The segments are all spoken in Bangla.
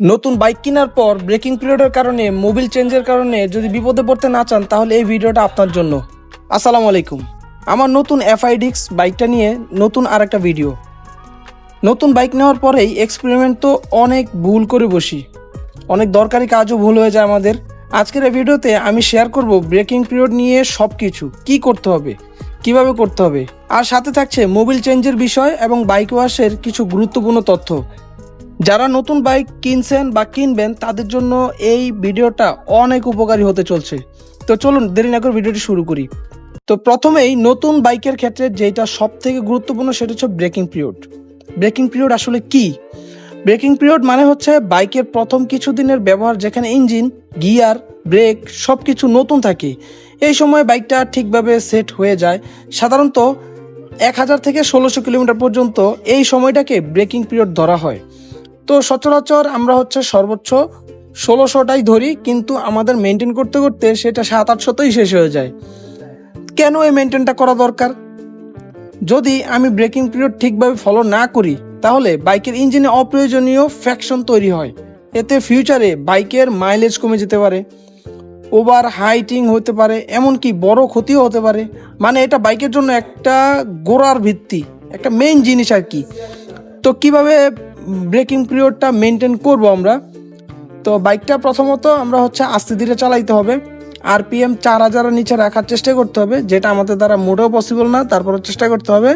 নতুন বাইক কেনার পর ব্রেকিং পিরিয়ডের কারণে, মোবিল চেঞ্জের কারণে যদি বিপদে পড়তে না চান, তাহলে এই ভিডিওটা আপনার জন্য। আসসালামু আলাইকুম। আমার নতুন এফআইডিক্স বাইকটা নিয়ে নতুন আর একটা ভিডিও। নতুন বাইক নেওয়ার পরেই এক্সপেরিমেন্ট তো অনেক ভুল করে বসি। অনেক দরকারি কাজও ভুল হয়ে যায় আমাদের। আজকের এই ভিডিওতে আমি শেয়ার করব ব্রেকিং পিরিয়ড নিয়ে সব কিছু কী করতে হবে? কীভাবে করতে হবে? আর সাথে থাকছে মোবিল চেঞ্জের বিষয় এবং বাইক ওয়াশের কিছু গুরুত্বপূর্ণ তথ্য। যারা নতুন বাইক কিনছেন বা কিনবেন, তাদের জন্য এই ভিডিওটা অনেক উপকারী হতে চলছে। তো চলুন, দেরি না করে ভিডিওটি শুরু করি। তো প্রথমেই নতুন বাইকের ক্ষেত্রে যেটা সব থেকে গুরুত্বপূর্ণ, সেটা হচ্ছে ব্রেকিং পিরিয়ড। ব্রেকিং পিরিয়ড আসলে কি? ব্রেকিং পিরিয়ড মানে হচ্ছে বাইকের প্রথম কিছু দিনের ব্যবহার, যেখানে ইঞ্জিন, গিয়ার, ব্রেক সব কিছু নতুন থাকে। এই সময় বাইকটা ঠিকভাবে সেট হয়ে যায়। সাধারণত এক হাজার থেকে ষোলোশো কিলোমিটার পর্যন্ত এই সময়টাকে ব্রেকিং পিরিয়ড ধরা হয়। তো সচরাচর আমরা হচ্ছে সর্বোচ্চ ষোলোশোটাই ধরি, কিন্তু আমাদের মেনটেন করতে করতে সেটা সাত আটশোতেই শেষ হয়ে যায়। কেন এই মেনটেনটা করা দরকার? যদি আমি ব্রেকিং পিরিয়ড ঠিকভাবে ফলো না করি, তাহলে বাইকের ইঞ্জিনে অপ্রয়োজনীয় ফ্যাকশন তৈরি হয়। এতে ফিউচারে বাইকের মাইলেজ কমে যেতে পারে ওভার হাইটিং হতে পারে, এমনকি বড় ক্ষতিও হতে পারে। মানে এটা বাইকের জন্য একটা গোড়ার ভিত্তি, একটা মেইন জিনিস আর কি। তো কীভাবে ব্রেকিং পিরিয়ডটা মেনটেন করব আমরা। তো বাইকটা প্রথমত আমরা হচ্ছে আস্তে ধীরে চালাইতে হবে। আরপিএম চার হাজারের নিচে রাখার চেষ্টা করতে হবে, যেটা আমাদের দ্বারা মোটেও পসিবল না তারপরে চেষ্টা করতে হবে।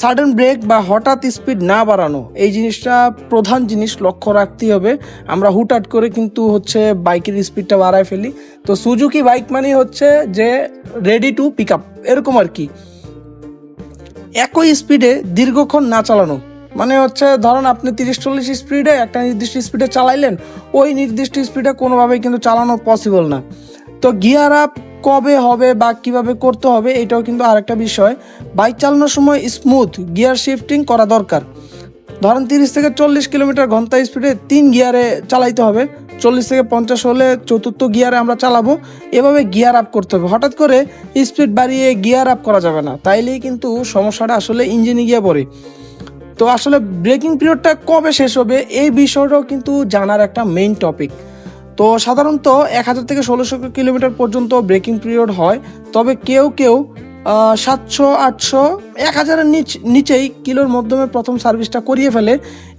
সাডেন ব্রেক বা হঠাৎ স্পিড না বাড়ানো, এই জিনিসটা প্রধান জিনিস লক্ষ্য রাখতেই হবে। আমরা হুটহাট করে কিন্তু হচ্ছে বাইকের স্পিডটা বাড়ায় ফেলি। তো সুজুকি বাইক মানেই হচ্ছে যে রেডি টু পিক আপ এরকম আর কি। একই স্পিডে দীর্ঘক্ষণ না চালানো মানে হচ্ছে ধরুন আপনি তিরিশ চল্লিশ স্পিডে একটা নির্দিষ্ট স্পিডে চালাইলেন, ওই নির্দিষ্ট স্পিডে কোনোভাবেই কিন্তু চালানো পসিবল না। তো গিয়ার আপ কবে হবে বা কীভাবে করতে হবে এটাও কিন্তু আরেকটা বিষয়। বাইক চালানোর সময় স্মুথ গিয়ার শিফটিং করা দরকার। ধরেন তিরিশ থেকে চল্লিশ কিলোমিটার ঘণ্টা স্পিডে তিন গিয়ারে চালাইতে হবে। চল্লিশ থেকে পঞ্চাশ হলে চতুর্থ গিয়ারে আমরা চালাবো। এভাবে গিয়ার আপ করতে হবে। হঠাৎ করে স্পিড বাড়িয়ে গিয়ার আপ করা যাবে না। তাইলেই কিন্তু সমস্যাটা আসলে ইঞ্জিনে গিয়ে পড়ে। তো আসলে ব্রেকিং পিরিয়ডটা কবে শেষ হবে এই বিষয়টাও কিন্তু জানার একটা মেইন টপিক তো সাধারণত এক হাজার থেকে ষোলোশো কিলোমিটার পর্যন্ত ব্রেকিং পিরিয়ড হয়, তবে কেউ কেউ সাতশো, আটশো, এক হাজারের নিচ নিচেই কিলোর মাধ্যমে প্রথম সার্ভিসটা করিয়ে ফেলে।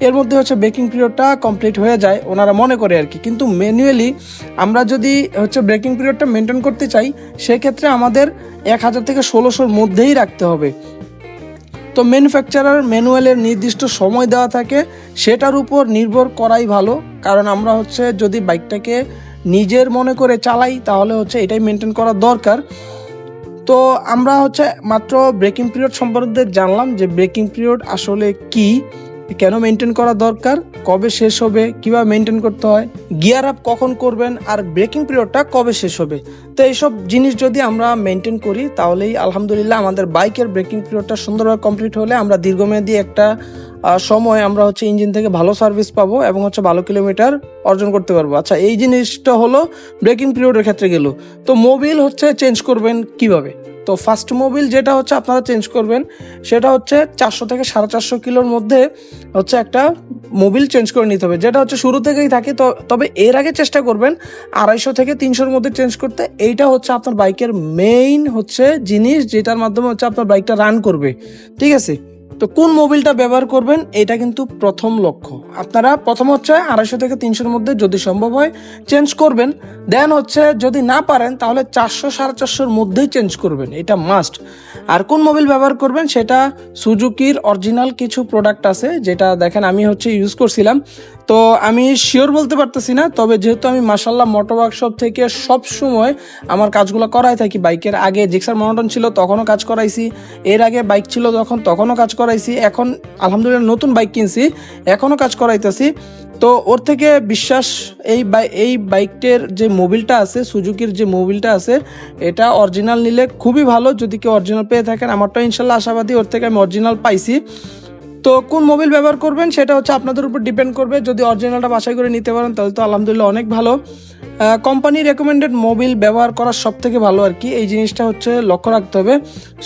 এর মধ্যে হচ্ছে ব্রেকিং পিরিয়ডটা কমপ্লিট হয়ে যায়, ওনারা মনে করে আর কি। কিন্তু ম্যানুয়ালি আমরা যদি হচ্ছে ব্রেকিং পিরিয়ডটা মেনটেন করতে চাই, সেক্ষেত্রে আমাদের এক হাজার থেকে ষোলোশোর মধ্যেই রাখতে হবে। তো ম্যানুফ্যাকচারার ম্যানুয়ালের নির্দিষ্ট সময় দেওয়া থাকে, সেটার উপর নির্ভর করাই ভালো। কারণ আমরা হচ্ছে যদি বাইকটাকে নিজের মনে করে চালাই, তাহলে হচ্ছে এটাই মেনটেন করা দরকার। তো আমরা হচ্ছে মাত্র ব্রেকিং পিরিয়ড সম্পর্কে জানলাম যে ব্রেকিং পিরিয়ড আসলে কি, কেন মেনটেন করা দরকার, কবে শেষ হবে, কীভাবে মেনটেন করতে হয়। গিয়ার আপ কখন করবেন আর ব্রেকিং পিরিয়ডটা কবে শেষ হবে? তো এইসব জিনিস যদি আমরা মেনটেন করি, তাহলেই আলহামদুলিল্লাহ আমাদের বাইকের ব্রেকিং পিরিয়ডটা সুন্দরভাবে কমপ্লিট হলে আমরা দীর্ঘমেয়াদী একটা সময় আমরা হচ্ছে ইঞ্জিন থেকে ভালো সার্ভিস পাবো এবং হচ্ছে ভালো কিলোমিটার অর্জন করতে পারব। আচ্ছা এই জিনিসটা হলো ব্রেকিং পিরিয়ডের ক্ষেত্রে গেল। তো মোবিল হচ্ছে চেঞ্জ করবেন কীভাবে? তো ফার্স্ট মোবিল যেটা হচ্ছে আপনারা চেঞ্জ করবেন, সেটা হচ্ছে চারশো থেকে সাড়ে চারশো কিলোর মধ্যে হচ্ছে একটা মোবিল চেঞ্জ করে নিতে হবে। যেটা হচ্ছে শুরু থেকেই থাকে, তো তবে এর আগে চেষ্টা করবেন আড়াইশো থেকে তিনশোর মধ্যে চেঞ্জ করতে। এইটা হচ্ছে আপনার বাইকের মেইন হচ্ছে জিনিস, যেটার মাধ্যমে হচ্ছে আপনার বাইকটা রান করবে। ঠিক আছে? তো কোন মোবিলটা ব্যবহার করবেন, এটা কিন্তু প্রথম লক্ষ্য। আপনারা প্রথম হচ্ছে আড়াইশো থেকে তিনশোর মধ্যে যদি সম্ভব হয় চেঞ্জ করবেন। দেন হচ্ছে যদি না পারেন, তাহলে চারশো, সাড়ে চারশোর মধ্যেই চেঞ্জ করবেন। এটা মাস্ট আর কোন মোবিল ব্যবহার করবেন, সেটা সুজুকির অরিজিনাল কিছু প্রোডাক্ট আছে, যেটা দেখেন আমি হচ্ছে ইউজ করছিলাম। তো আমি শিওর বলতে পারতেছি না, তবে যেহেতু আমি মাসাল্লাহ মোটর ওয়ার্কশপ থেকে সব সময় আমার কাজগুলো করাই থাকি বাইকের আগে জিক্সার মনোটন ছিল, তখনও কাজ করাইছি। এর আগে বাইক ছিল যখন তখনও কাজ করাইছি, এখন আলহামদুলিল্লাহ নতুন বাইক কিনছি এখনও কাজ করাইতেছি। তো ওর থেকে বিশ্বাস, এই এই বাইকটার যে মোবিলটা আছে, সুজুকির যে মোবিলটা আছে, এটা অরিজিনাল নিলে খুবই ভালো। যদি কেউ অরিজিনাল পেয়ে থাকেন আমারটা ইনশাল্লাহ আশাবাদী, ওর থেকে আমি অরিজিনাল পাইছি। তো কোন মোবিল ব্যবহার করবেন সেটা হচ্ছে আপনাদের উপর ডিপেন্ড করবে। যদি অরিজিনালটা বাছাই করে নিতে পারেন, তাহলে তো আলহামদুলিল্লাহ অনেক ভালো। কোম্পানি রেকমেন্ডেড মোবিল ব্যবহার করা সব থেকে ভালো আর কি। এই জিনিসটা হচ্ছে লক্ষ্য রাখতে হবে।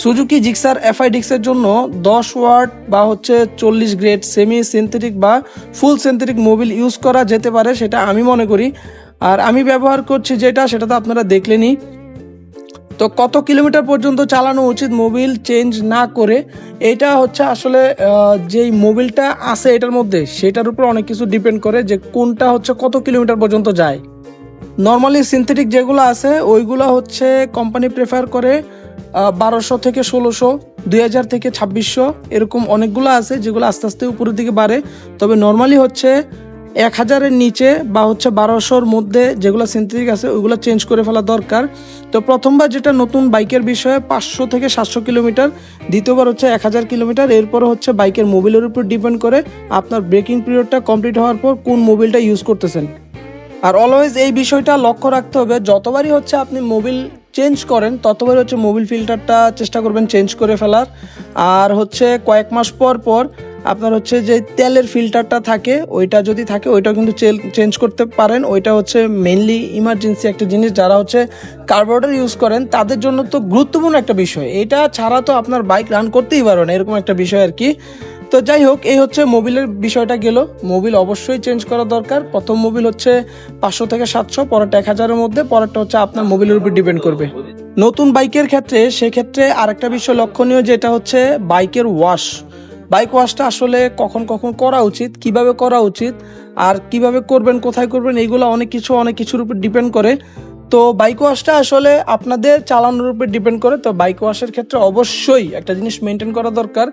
সুজুকি জিক্সার এফআই ডিক্সের জন্য দশ ওয়াট বা হচ্ছে চল্লিশ গ্রেড সেমি সিনথেটিক বা ফুল সিনথেটিক মোবিল ইউজ করা যেতে পারে, সেটা আমি মনে করি। আর আমি ব্যবহার করছি যেটা, সেটা তো আপনারা দেখলেনই। তো কত কিলোমিটার পর্যন্ত চালানো উচিত মোবিল চেঞ্জ না করে? এটা হচ্ছে আসলে যেই মোবিলটা আছে এটার মধ্যে, সেটার উপর অনেক কিছু ডিপেন্ড করে যে কোনটা হচ্ছে কত কিলোমিটার পর্যন্ত যায়। নর্মালি সিনথেটিক যেগুলো আছে, ওইগুলো হচ্ছে কোম্পানি প্রেফার করে বারোশো থেকে ষোলোশো, দুই হাজার থেকে ছাব্বিশশো, এরকম অনেকগুলো আছে যেগুলো আস্তে আস্তে উপরের দিকে বাড়ে। তবে নর্মালি হচ্ছে এক হাজারের নিচে বা হচ্ছে বারোশোর মধ্যে যেগুলো সিনথেটিক আছে, ওইগুলো চেঞ্জ করে ফেলা দরকার। তো প্রথমবার যেটা নতুন বাইকের বিষয়ে পাঁচশো থেকে সাতশো কিলোমিটার, দ্বিতীয়বার হচ্ছে এক হাজার কিলোমিটার, এরপর হচ্ছে বাইকের মোবিলের উপর ডিপেন্ড করে আপনার ব্রেকিং পিরিয়ডটা কমপ্লিট হওয়ার পর কোন মোবিলটা ইউজ করতেছেন। আর অলওয়েজ এই বিষয়টা লক্ষ্য রাখতে হবে, যতবারই হচ্ছে আপনি মোবিল চেঞ্জ করেন, ততবারই হচ্ছে মোবিল ফিল্টারটা চেষ্টা করবেন চেঞ্জ করে ফেলার। আর হচ্ছে কয়েক মাস পর পর আপনার হচ্ছে যে তেলের ফিল্টারটা থাকে, ওইটা যদি থাকে, ওইটাও কিন্তু চেঞ্জ করতে পারেন। ওইটা হচ্ছে মেনলি ইমার্জেন্সি একটা জিনিস যারা হচ্ছে কার্বোরেটর ইউজ করেন, তাদের জন্য তো গুরুত্বপূর্ণ একটা বিষয়। এটা ছাড়া তো আপনার বাইক রান করতেই পারবে না, এরকম একটা বিষয় আর কি। তো যাই হোক, এই হচ্ছে মোবিলের বিষয়টা গেল। মোবিল অবশ্যই চেঞ্জ করা দরকার। প্রথম মোবিল হচ্ছে পাঁচশো থেকে সাতশো, পরেরটা এক হাজারের মধ্যে, পরেরটা হচ্ছে আপনার মোবিলের উপর ডিপেন্ড করবে। নতুন বাইকের ক্ষেত্রে, সেক্ষেত্রে আরেকটা বিষয় লক্ষণীয়, যেটা হচ্ছে বাইকের ওয়াশ বাইক ওয়াশটা আসলে কখন কখন করা উচিত, কীভাবে করা উচিত, আর কীভাবে করবেন, কোথায় করবেন, এইগুলো অনেক কিছু, অনেক কিছুর উপর ডিপেন্ড করে। তো বাইক ওয়াশটা আসলে আপনাদের চালানোর উপর ডিপেন্ড করে। তো বাইক ওয়াশের ক্ষেত্রে অবশ্যই একটা জিনিস মেনটেন করা দরকার,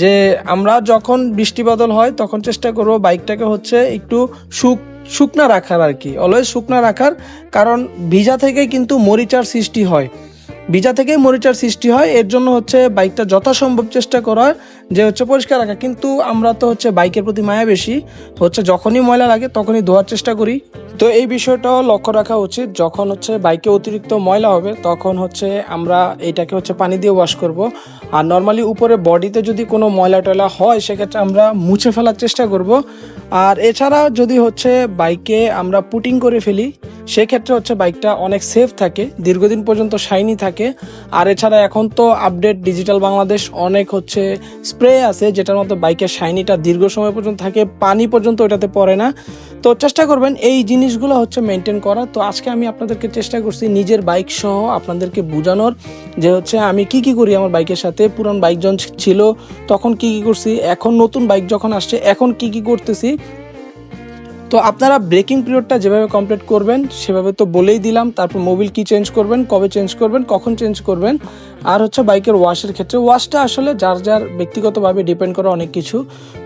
যে আমরা যখন বৃষ্টি বাদল হয়, তখন চেষ্টা করব বাইকটাকে হচ্ছে একটু শুক, শুকনা রাখার আর কি। অলওয়েজ শুকনা রাখার, কারণ ভিজা থেকে কিন্তু মরিচার সৃষ্টি হয়। ভিজা থেকেই মরিচার সৃষ্টি হয়। এর জন্য হচ্ছে বাইকটা যথাসম্ভব চেষ্টা করা যে হচ্ছে পরিষ্কার রাখা। কিন্তু আমরা তো হচ্ছে বাইকের প্রতি মায়া বেশি। হচ্ছে যখনই ময়লা লাগে তখনই ধোয়ার চেষ্টা করি। তো এই বিষয়টাও লক্ষ্য রাখা উচিত। যখন হচ্ছে বাইকে অতিরিক্ত ময়লা হবে তখন হচ্ছে আমরা এটাকে হচ্ছে পানি দিয়ে ওয়াশ করব। আর নর্মালি উপরে বডিতে যদি কোনো ময়লা টয়লা হয় সেক্ষেত্রে আমরা মুছে ফেলার চেষ্টা করব। আর এছাড়া যদি হচ্ছে বাইকে আমরা পুটিং করে ফেলি সেক্ষেত্রে হচ্ছে বাইকটা অনেক সেফ থাকে, দীর্ঘদিন পর্যন্ত শাইনি থাকে। আর এছাড়া এখন তো আপডেট ডিজিটাল বাংলাদেশ অনেক হচ্ছে স্প্রে আছে, যেটার মধ্যে বাইকের শাইনিটা দীর্ঘ সময় পর্যন্ত থাকে, পানি পর্যন্ত ওটাতে পড়ে না। তো চেষ্টা করবেন এই জিনিসগুলো হচ্ছে মেনটেন করা তো আজকে আমি আপনাদেরকে চেষ্টা করছি নিজের বাইক সহ আপনাদেরকে বোঝানোর, যে হচ্ছে আমি কি কি করি আমার বাইকের সাথে। পুরান বাইক যখন ছিল, তখন কি কি করছি, এখন নতুন বাইক যখন আসছে, এখন কি কি করতেছি তো আপনারা ব্রেকিং পিরিয়ডটা যেভাবে কমপ্লিট করবেন, সেভাবে তো বলেই দিলাম। তারপর মোবিল কি চেঞ্জ করবেন, কবে চেঞ্জ করবেন, কখন চেঞ্জ করবেন, আর হচ্ছে বাইকের ওয়াশের ক্ষেত্রে। ওয়াশটা আসলে যার যার ব্যক্তিগতভাবে ডিপেন্ড করে অনেক কিছু।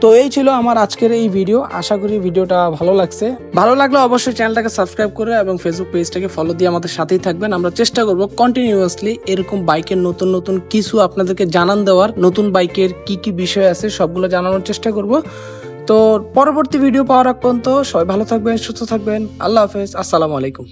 তো এই ছিল আমার আজকের এই ভিডিও আশা করি ভিডিওটা ভালো লাগছে। ভালো লাগলে অবশ্যই চ্যানেলটাকে সাবস্ক্রাইব করে এবং ফেসবুক পেজটাকে ফলো দিয়ে আমাদের সাথেই থাকবেন। আমরা চেষ্টা করব কন্টিনিউয়াসলি এরকম বাইকের নতুন নতুন কিছু আপনাদেরকে জানান দেওয়ার। নতুন বাইকের কি কি বিষয় আছে, সবগুলো জানানোর চেষ্টা করব। তো পরবর্তী ভিডিও পাওয়ার আগ পর্যন্ত সবাই ভালো থাকবেন, সুস্থ থাকবেন। আল্লাহ হাফেজ, আসসালামু আলাইকুম।